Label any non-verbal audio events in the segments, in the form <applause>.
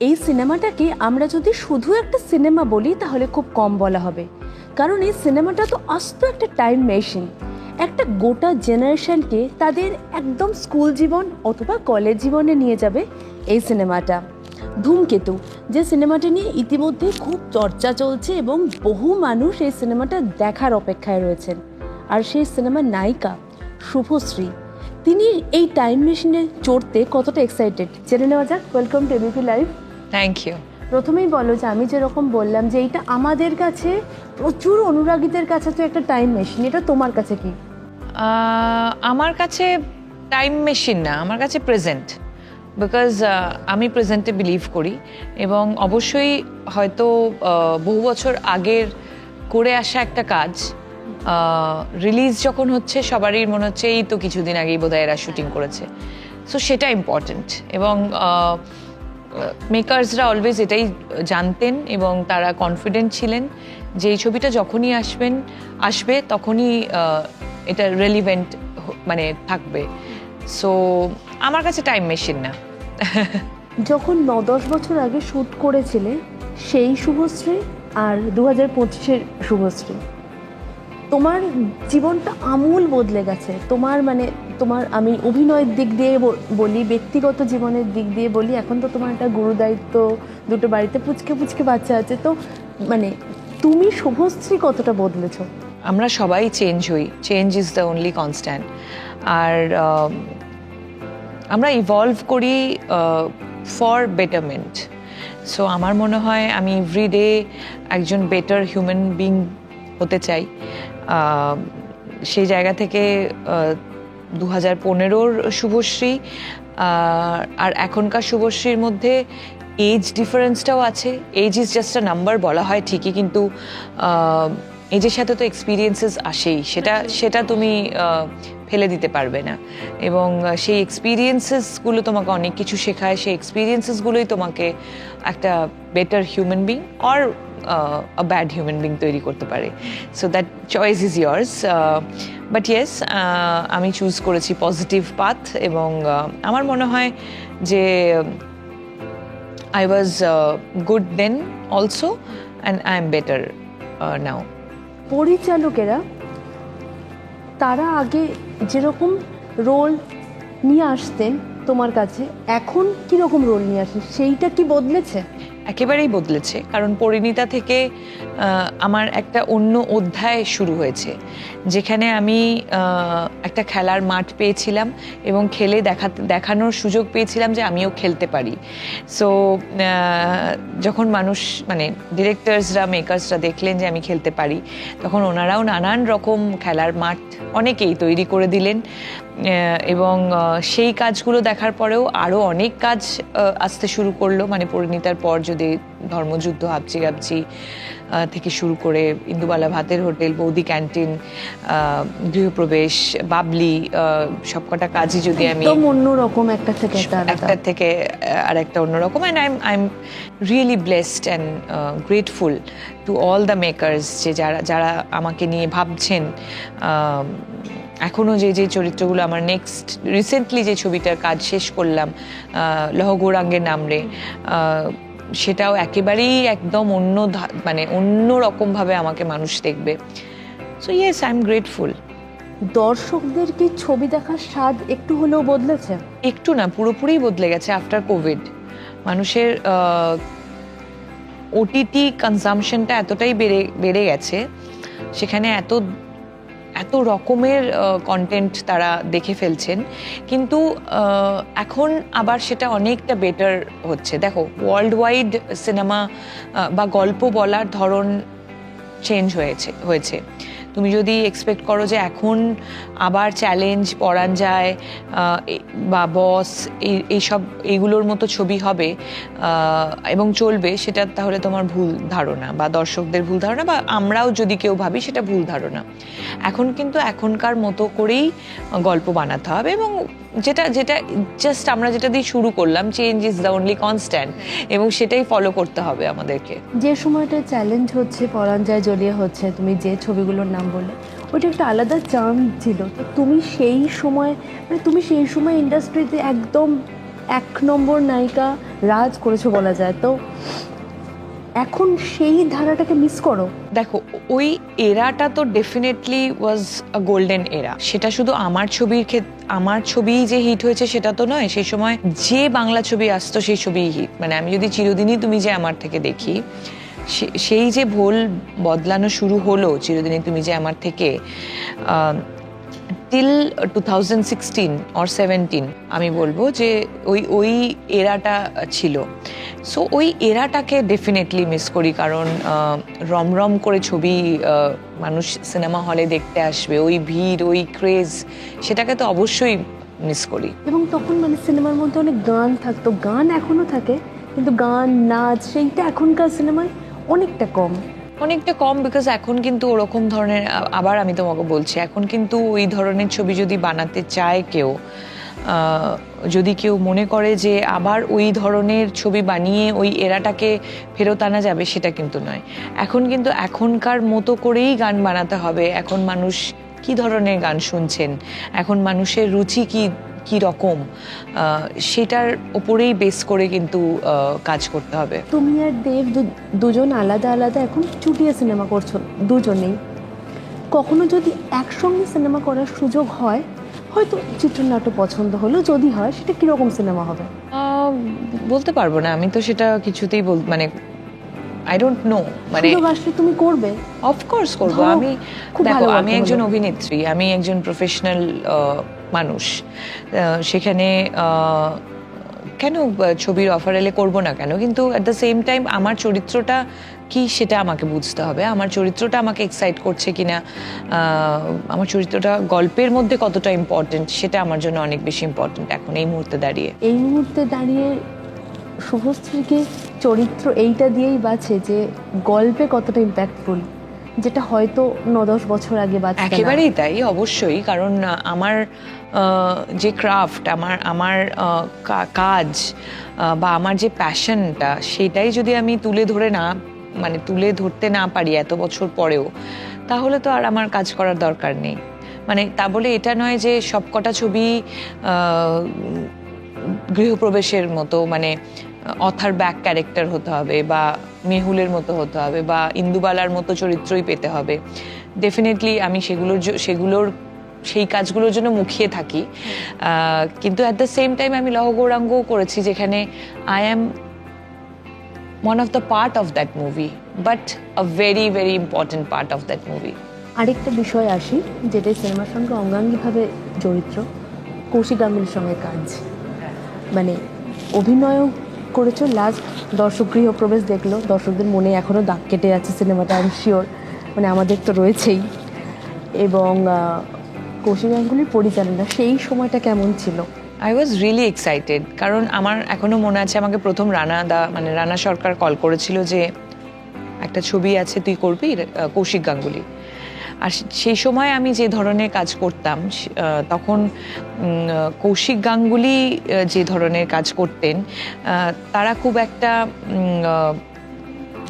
এই সিনেমাটাকে আমরা যদি শুধু একটা সিনেমা বলি, তাহলে খুব কম বলা হবে। কারণ এই সিনেমাটা তো আস্ত একটা টাইম মেশিন একটা গোটা জেনারেশনকে তাদের একদম স্কুল জীবন অথবা কলেজ জীবনে নিয়ে যাবে এই সিনেমাটা। ধূমকেতু, যে সিনেমাটা নিয়ে ইতিমধ্যে খুব চর্চা চলছে এবং বহু মানুষ এই সিনেমাটা দেখার অপেক্ষায় রয়েছেন। আর সেই সিনেমার নায়িকা, শুভশ্রী, তিনি এই টাইম মেশিনে চড়তে কতটা এক্সাইটেড জেনে নেওয়া যাক। Welcome to ABP live thank you প্রথমেই বলো যে আমি যেরকম বললাম যে এইটা আমাদের কাছে প্রচুর অনুরাগীদের কাছে তো একটা টাইম মেশিন এটা তোমার কাছে কি? আমার কাছে টাইম মেশিন না আমার কাছে প্রেজেন্ট বিকজ আমি প্রেজেন্টে বিলিভ করি এবং অবশ্যই হয়তো বহু বছর আগের করে আসা একটা কাজ রিলিজ যখন হচ্ছে সবারই মনে হচ্ছে এই তো কিছুদিন আগেই বোধহয় এরা শুটিং করেছে। সো সেটা ইম্পর্ট্যান্ট এবং মেকার্সরা অলওয়েজ এটাই জানতেন এবং তারা কনফিডেন্ট ছিলেন যে এই ছবিটা যখনই আসবেন, আসবে তখনই এটা রেলিভেন্ট মানে থাকবে। সো আমার কাছে টাইম মেশিন না। যখন ন দশ বছর আগে শ্যুট করেছিলে, সেই শুভশ্রী আর দু হাজার পঁচিশের শুভশ্রী, তোমার জীবনটা আমূল বদলে গেছে। তোমার মানে তোমার আমি অভিনয়ের দিক দিয়ে বলি, ব্যক্তিগত জীবনের দিক দিয়ে বলি, এখন তো তোমার একটা গুরু দায়িত্ব, দুটো বাড়িতে পুচকে পুচকে বাচ্চা আছে, তো মানে তুমি শুভশ্রী কতটা বদলেছ? আমরা সবাই চেঞ্জ হই change is the only constant আর আমরা ইভলভ করি ফর বেটারমেন্ট সো আমার মনে হয় আমি এভরিডে একজন বেটার হিউম্যান বিং হতে চাই। সেই জায়গা থেকে দু হাজার পনেরোর শুভশ্রী আর এখনকার শুভশ্রীর মধ্যে এজ ডিফারেন্সটাও আছে। Age is just a number বলা হয় ঠিকই, কিন্তু এজের সাথে তো এক্সপিরিয়েন্সেস আসেই। সেটা সেটা তুমি ফেলে দিতে পারবে না। এবং সেই এক্সপিরিয়েন্সেসগুলো তোমাকে অনেক কিছু শেখায়। সেই এক্সপিরিয়েন্সেসগুলোই তোমাকে একটা better human being or bad human being তৈরি করতে পারে। So that choice is yours but yes আমি চুজ করেছি পজিটিভ পাথ এবং আহ, আমার মনে হয় যে I was good then also and I am better now পরিচালকেরা তারা আগে যেরকম রোল নিয়ে আসতেন তোমার কাছে এখন কীরকম রোল নিয়ে আসেন? সেইটা কি বদলেছে? একেবারেই বদলেছে, কারণ পরিণীতা থেকে আমার একটা অন্য অধ্যায় শুরু হয়েছে, যেখানে আমি একটা খেলার মাঠ পেয়েছিলাম এবং খেলে দেখা, দেখানোর সুযোগ পেয়েছিলাম যে আমিও খেলতে পারি। সো যখন মানুষ মানে ডিরেক্টরসরা মেকার্সরা দেখলেন যে আমি খেলতে পারি, তখন ওনারাও নানান রকম খেলার মাঠ অনেকেই তৈরি করে দিলেন এবং সেই কাজগুলো দেখার পরেও আরও অনেক কাজ আসতে শুরু করল মানে পরিণীতার পর ধর্মযুদ্ধ হাবচি গাবচি থেকে শুরু করে ইন্দুবালা ভাতের হোটেল বৌদি ক্যান্টিন গৃহপ্রবেশ বাবলি সবকটা কাজই যদি আমি অন্যরকম একটা থেকে একটা থেকে আর একটা অন্যরকম। And I am I am really blessed and grateful to all the makers যে যারা যারা আমাকে নিয়ে ভাবছেন। এখনও যে যে চরিত্রগুলো আমার নেক্সট রিসেন্টলি যে ছবিটার কাজ শেষ করলাম আহ, লহ গৌরাঙ্গের নামরে সেটাও একেবারেই একদম অন্য মানে অন্য রকমভাবে আমাকে মানুষ দেখবে। So yes I am grateful দর্শকদের কি ছবি দেখার স্বাদ একটু হলেও বদলেছে? একটু না পুরোপুরি বদলে গেছে আফটার কোভিড মানুষের ওটিটি কনজামশনটা এতটাই বেড়ে বেড়ে গেছে। সেখানে এত এত রকমের কন্টেন্ট তারা দেখে ফেলছেন। কিন্তু এখন আবার সেটা অনেকটা বেটার হচ্ছে। দেখো ওয়ার্ল্ড ওয়াইড সিনেমা বা গল্প বলার ধরন চেঞ্জ হয়েছে হয়েছে। তুমি যদি এক্সপেক্ট করো যে এখন আবার চ্যালেঞ্জ পড়ান যায় বা বস এই এইসব এইগুলোর মতো ছবি হবে এবং চলবে, সেটা তাহলে তোমার ভুল ধারণা বা দর্শকদের ভুল ধারণা বা আমরাও যদি কেউ ভাবি, সেটা ভুল ধারণা। এখন কিন্তু এখনকার মতো করেই গল্প বানাতে হবে এবং যেটা যেটা জাস্ট আমরা যেটা দিয়ে শুরু করলাম change is the only constant এবং সেটাই ফলো করতে হবে আমাদেরকে। যে সময়টা চ্যালেঞ্জ হচ্ছে, পরাঞ্জয় জড়িয়ে হচ্ছে, তুমি যে ছবিগুলোর নাম বললে, ওইটা একটা আলাদা চার্ম ছিল। তুমি সেই সময় মানে তুমি সেই সময় ইন্ডাস্ট্রিতে একদম এক নম্বর নায়িকা রাজ করেছ বলা যায়। তো এখন সেই ধারাটাকে মিস করো। দেখো, ওই এরাটা তো ডেফিনেটলি ওয়াজ আ গোল্ডেন এরা সেটা শুধু আমার ছবির ক্ষেত্রে আমার ছবি যে হিট হয়েছে সেটা তো নয়, সেই সময় যে বাংলা ছবি আসতো সেই ছবি হিট মানে আমি যদি চিরদিনই তুমি যে আমার থেকে দেখি সেই যে ভোল বদলানো শুরু হলো, চিরদিনই তুমি যে আমার থেকে till two thousand sixteen or seventeen আমি বলব যে ওই ওই এরাটা ছিল। সো ওই এরাটাকে ডেফিনেটলি মিস করি কারণ রমরম করে ছবি মানুষ সিনেমা হলে দেখতে আসবে, ওই ভিড়, ওই ক্রেজ সেটাকে তো অবশ্যই মিস করি। এবং তখন মানে সিনেমার মধ্যে অনেক গান থাকতো, গান এখনও থাকে, কিন্তু গান, নাচ, সেইটা এখনকার সিনেমায় অনেকটা কম। অনেকটা কম বিকজ এখন কিন্তু ওরকম ধরনের আবার আমি তোমাকে বলছি, এখন কিন্তু ওই ধরনের ছবি যদি বানাতে চায় কেউ যদি কেউ মনে করে যে আবার ওই ধরনের ছবি বানিয়ে ওই এরাটাকে ফেরত আনা যাবে, সেটা কিন্তু নয়। এখন কিন্তু এখনকার মতো করেই গান বানাতে হবে। এখন মানুষ কি ধরনের গান শুনছেন? এখন মানুষের রুচি কি কি রকম সেটার ওপরেই বেস করে কিন্তু কাজ করতে হবে। তুমি আর দেব দুজন আলাদা আলাদা এখন চুটিয়ে সিনেমা করছ দুজনেই। কখনো যদি একসঙ্গে সিনেমা করার সুযোগ হয় হয়তো চিত্রনাট্য পছন্দ হলো যদি হয় সেটা কীরকম সিনেমা হবে? বলতে পারব না। আমি তো সেটা কিছুতেই বল মানে আই ডোন্ট নো মানে আসলে তুমি করবে। অফকোর্স করব। আমি দেখো আমি একজন অভিনেত্রী আমি একজন প্রফেশনাল মানুষ। সেখানে কেন ছবির অফার এলে করব না কেন? কিন্তু অ্যাট দ্য সেম টাইম আমার চরিত্রটা কি সেটা আমাকে বুঝতে হবে। আমার চরিত্রটা আমাকে এক্সাইট করছে কিনা আহ, আমার চরিত্রটা গল্পের মধ্যে কতটা ইম্পর্টেন্ট সেটা আমার জন্য অনেক বেশি ইম্পর্টেন্ট এখন এই মুহূর্তে দাঁড়িয়ে। এই মুহূর্তে দাঁড়িয়ে শুভশ্রীকে চরিত্র এইটা দিয়েই বাছে যে গল্পে কতটা ইম্প্যাক্টফুল যেটা হয়তো ন দশ বছর আগে বাঁচবে না। একেবারেই তাই, অবশ্যই কারণ আমার যে ক্রাফট আমার আমার কাজ বা আমার যে প্যাশনটা সেটাই যদি আমি তুলে ধরে না মানে তুলে ধরতে না পারি এত বছর পরেও, তাহলে তো আর আমার কাজ করার দরকার নেই মানে তা বলে এটা নয় যে সবকটা ছবি গৃহপ্রবেশের মতো মানে অথার ব্যাক ক্যারেক্টার হতে হবে বা মেহুলের মতো হতে হবে বা ইন্দুবালার মতো চরিত্রই পেতে হবে। ডেফিনেটলি আমি সেগুলোর সেগুলোর, সেই কাজগুলোর জন্য মুখিয়ে থাকি। কিন্তু অ্যাট দ্য সেম টাইম আমি লহ গৌরাঙ্গও করেছি যেখানে I am one of the part of that movie but a very very important part of that movie আরেকটা বিষয় আসি, যেটা সিনেমার সঙ্গে অঙ্গাঙ্গিভাবে চরিত্র কৌশিক গাঙ্গুলির সঙ্গে কাজ। মানে অভিনয়ও করেছ লাস্ট দর্শক গৃহপ্রবেশ দেখল, দর্শকদের মনে এখনও দাগ কেটে আছে সিনেমাটা আমি শিওর মানে আমাদের তো রয়েছেই। এবং কৌশিক গাঙ্গুলির পরিচালনা, সেই সময়টা কেমন ছিল? আই ওয়াজ রিয়েলি এক্সাইটেড কারণ আমার এখনও মনে আছে, আমাকে প্রথম রানা দা মানে রানা সরকার কল করেছিল যে, একটা ছবি আছে তুই করবি কৌশিক গাঙ্গুলি। আর সেই সময় আমি যে ধরনের কাজ করতাম তখন কৌশিক গাঙ্গুলি যে ধরনের কাজ করতেন তারা খুব একটা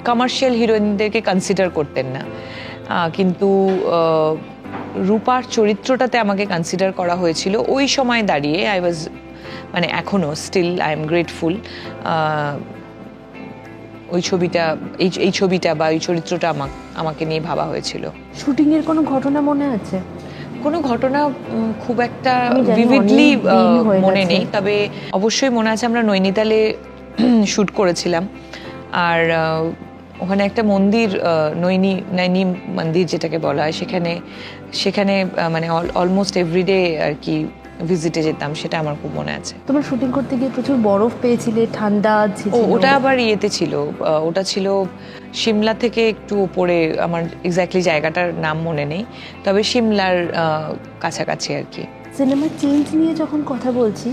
কমার্শিয়াল হিরোইনদেরকে কনসিডার করতেন না। কিন্তু রূপার চরিত্রটাতে আমাকে কনসিডার করা হয়েছিল। ওই সময় দাঁড়িয়ে আই ওয়াজ মানে এখনও স্টিল আই এম গ্রেটফুল ওই ছবিটা এই এই ছবিটা বা ওই চরিত্রটা আমাকে আমাকে নিয়ে ভাবা হয়েছিল। শুটিংয়ের কোনো ঘটনা মনে আছে? কোনো ঘটনা খুব একটা ভিভিডলি মনে নেই। তবে অবশ্যই মনে আছে আমরা নৈনিতালে <clears throat> শুট করেছিলাম। আর ওখানে একটা মন্দির নৈনি নৈনি মন্দির যেটাকে বলা হয় সেখানে সেখানে মানে অলমোস্ট এভরিডে আর কি ভিজিটে যেতাম সেটা আমার খুব মনে আছে। তোমার শুটিং করতে গিয়ে প্রচুর বরফ পেয়েছিলে ঠান্ডা ও ওটা আবার ইয়েতে ছিল। ওটা ছিল সিমলা থেকে একটু উপরে আমার এক্স্যাক্টলি জায়গাটার নাম মনে নেই তবে সিমলার কাছাকাছি আর কি। সিনেমার চেঞ্জ নিয়ে যখন কথা বলছি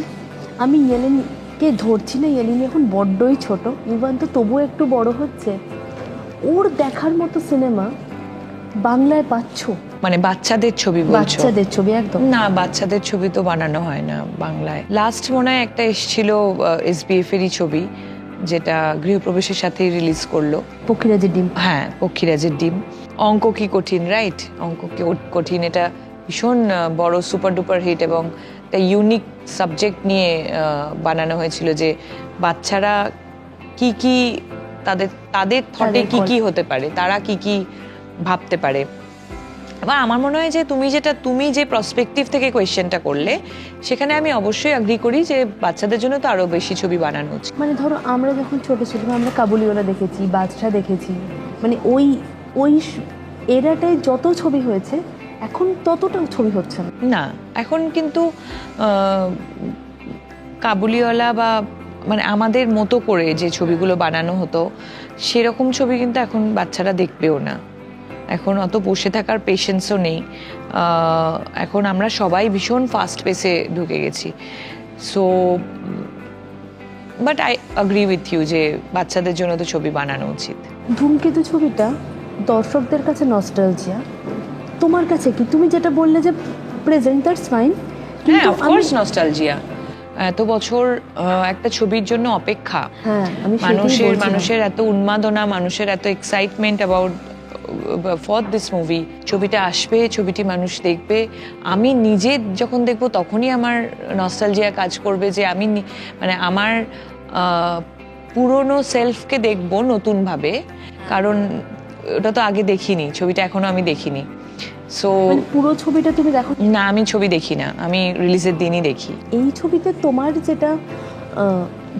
আমি ইয়েলিনকে ধরছি না ইয়েলিন এখন বড্ডই ছোট। ইভান তো তবুও একটু বড় হচ্ছে। ওর দেখার মতো সিনেমা বাংলায় পাচ্ছ? মানে বাচ্চাদের ছবি বলছো? বাচ্চাদের ছবি একদম। না বাচ্চাদের ছবি তো বানানো হয় না বাংলায়। লাস্ট মনে হয় একটা এসেছিল এসবিএফ এরই ছবি যেটা গৃহপ্রবেশের সাথেই রিলিজ করল। পক্ষীরাজের ডিম। হ্যাঁ পক্ষীরাজের ডিম। অঙ্ক কি কঠিন রাইট অঙ্ক কি কঠিন এটা ভীষণ বড় সুপার ডুপার হিট এবং একটা ইউনিক সাবজেক্ট নিয়ে বানানো হয়েছিল যে বাচ্চারা কি কি তাদের তাদের থটে কি কি হতে পারে তারা কি কি ভাবতে পারে। এবার আমার মনে হয় যে তুমি যেটা তুমি যে প্রসপেক্টিভ থেকে কোয়েশ্চেনটা করলে সেখানে আমি অবশ্যই আগ্রি করি যে বাচ্চাদের জন্য তো আরও বেশি ছবি বানানো উচিত। মানে ধরো আমরা যখন ছোট ছিলাম আমরা কাবুলিওয়ালা দেখেছি বাদশা দেখেছি। মানে ওই ওই এরাটায় যত ছবি হয়েছে এখন ততটাও ছবি হচ্ছে না। না এখন কিন্তু কাবুলিওয়ালা বা মানে আমাদের মতো করে যে ছবিগুলো বানানো হতো সেরকম ছবি কিন্তু এখন বাচ্চারা দেখবেও না। এখন অত বসে থাকার পেশেন্সও নেই। এখন আমরা সবাই ভীষণ ফাস্ট পেসে ঢুকে গেছি। So but I agree with you যে বাচ্চাদের জন্য তো ছবি বানানো উচিত। ধূমকেতু ছবিটা দর্শকদের কাছে নস্টালজিয়া তোমার কাছে কি? তুমি যেটা বললে যে প্রেজেন্ট দ্যাটস ফাইন হ্যাঁ অফকোর্স নস্টালজিয়া এত বছর একটা ছবির জন্য অপেক্ষা। হ্যাঁ মানুষের মানুষের এত উন্মাদনা মানুষের এত excitement about for this movie ছবিটা আসবে ছবিটি মানুষ দেখবে। আমি নিজে যখন দেখব তখনই আমার নস্টালজিয়া কাজ করবে যে আমি মানে আমার পুরনো সেলফকে দেখব নতুনভাবে। কারণ ওটা তো আগে দেখিনি ছবিটা এখনও আমি দেখিনি। সো মানে পুরো ছবিটা তুমি দেখো? না আমি ছবি দেখি না আমি রিলিজের দিনই দেখি। এই ছবিতে তোমার যেটা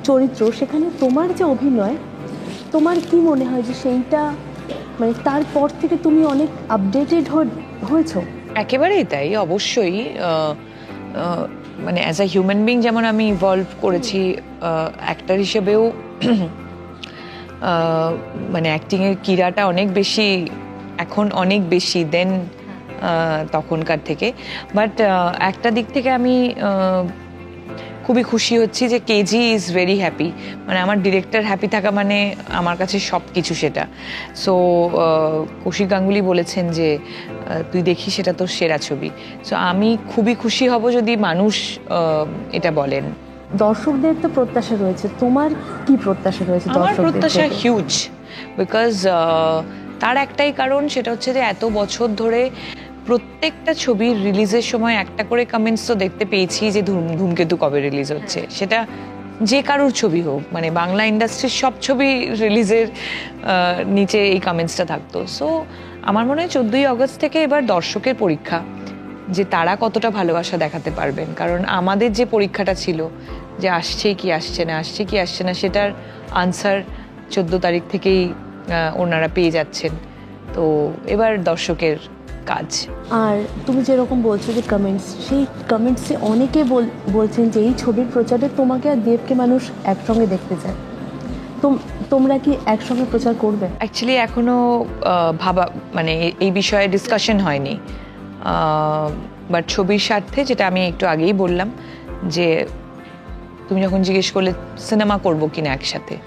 চরিত্র সেখানে তোমার যে অভিনয় তোমার কি মনে হয় যে সেইটা মানে তারপর থেকে তুমি অনেক আপডেটেড হয়েছো? একেবারেই তাই, অবশ্যই মানে অ্যাজ আ হিউম্যান বিং যেমন আমি ইভলভ করেছি অ্যাক্টার হিসেবেও <clears throat> মানে অ্যাক্টিংয়ের কিরাটা অনেক বেশি, এখন অনেক বেশি দেন তখনকার থেকে। বাট একটা দিক থেকে আমি খুবই খুশি হচ্ছি যে কেজি ইজ ভেরি হ্যাপি মানে আমার ডিরেক্টর হ্যাপি থাকা মানে আমার কাছে সব কিছু সেটা সো কৌশিক গাঙ্গুলি বলেছেন যে তুই দেখি সেটা তোর সেরা ছবি। সো আমি খুবই খুশি হব যদি মানুষ এটা বলেন। দর্শকদের তো প্রত্যাশা রয়েছে। তোমার কি প্রত্যাশা রয়েছে আমার প্রত্যাশা হিউজ বিকজ তার একটাই কারণ সেটা হচ্ছে যে এত বছর ধরে প্রত্যেকটা ছবির রিলিজের সময় একটা করে কমেন্টস তো দেখতে পেয়েছি যে ধূম- ধূমকেতু কবে রিলিজ হচ্ছে। সেটা যে কারোর ছবি হোক মানে বাংলা ইন্ডাস্ট্রির সব ছবি রিলিজের নিচে এই কমেন্টসটা থাকতো। সো আমার মনে হয় চোদ্দোই আগস্ট থেকে এবার দর্শকের পরীক্ষা যে তারা কতটা ভালোবাসা দেখাতে পারবেন। কারণ আমাদের যে পরীক্ষাটা ছিল যে আসছে কি আসছে না আসছে কি আসছে না সেটার আনসার চোদ্দ তারিখ থেকেই ওনারা পেয়ে যাচ্ছেন। তো এবার দর্শকের কাজ। আর তুমি যেরকম বলছো যে কমেন্টস সেই কমেন্টসে অনেকে বল- বলছেন যে এই ছবির প্রচারে তোমাকে আর দেবকে মানুষ একসঙ্গে দেখতে চায়। তোম- তোমরা কি একসঙ্গে প্রচার করবে? অ্যাকচুয়ালি এখনও আহ, ভাবা মানে এই বিষয়ে ডিসকাশন হয়নি। বাট ছবির স্বার্থে যেটা আমি একটু আগেই বললাম যে তুমি যখন জিজ্ঞেস করলে সিনেমা করব কিনা একসাথে?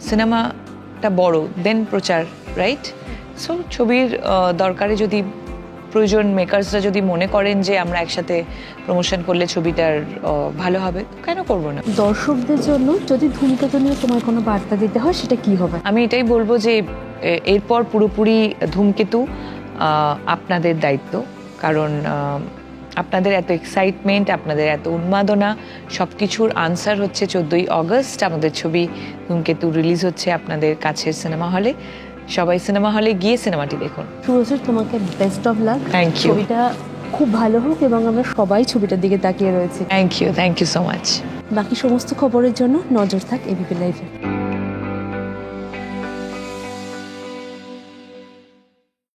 সিনেমাটা বড় দেন প্রচার রাইট সো ছবির দরকারে যদি প্রয়োজন মেকার্সরা যদি মনে করেন যে আমরা একসাথে প্রমোশন করলে ছবিটার ভালো হবে কেন করব না? দর্শকদের জন্য যদি ধূমকেতু নিয়ে তোমার কোনো বার্তা দিতে হয় সেটা কি হবে? আমি এটাই বলব যে এরপর পুরোপুরি ধূমকেতু আপনাদের দায়িত্ব। কারণ আপনাদের এত এক্সাইটমেন্ট আপনাদের এত উন্মাদনা সব কিছুর আনসার হচ্ছে চোদ্দোই অগস্ট। আমাদের ছবি ধূমকেতু রিলিজ হচ্ছে আপনাদের কাছের সিনেমা হলে সবাই সিনেমা হলে গিয়ে সিনেমাটি দেখুন। সুরজ তোমাকে best of luck thank you ছবিটা খুব ভালো হোক এবং আমরা সবাই ছবিটার দিকে তাকিয়ে রয়েছি। Thank you thank you so much বাকি সমস্ত খবরের জন্য নজর থাক এবিপি লাইভে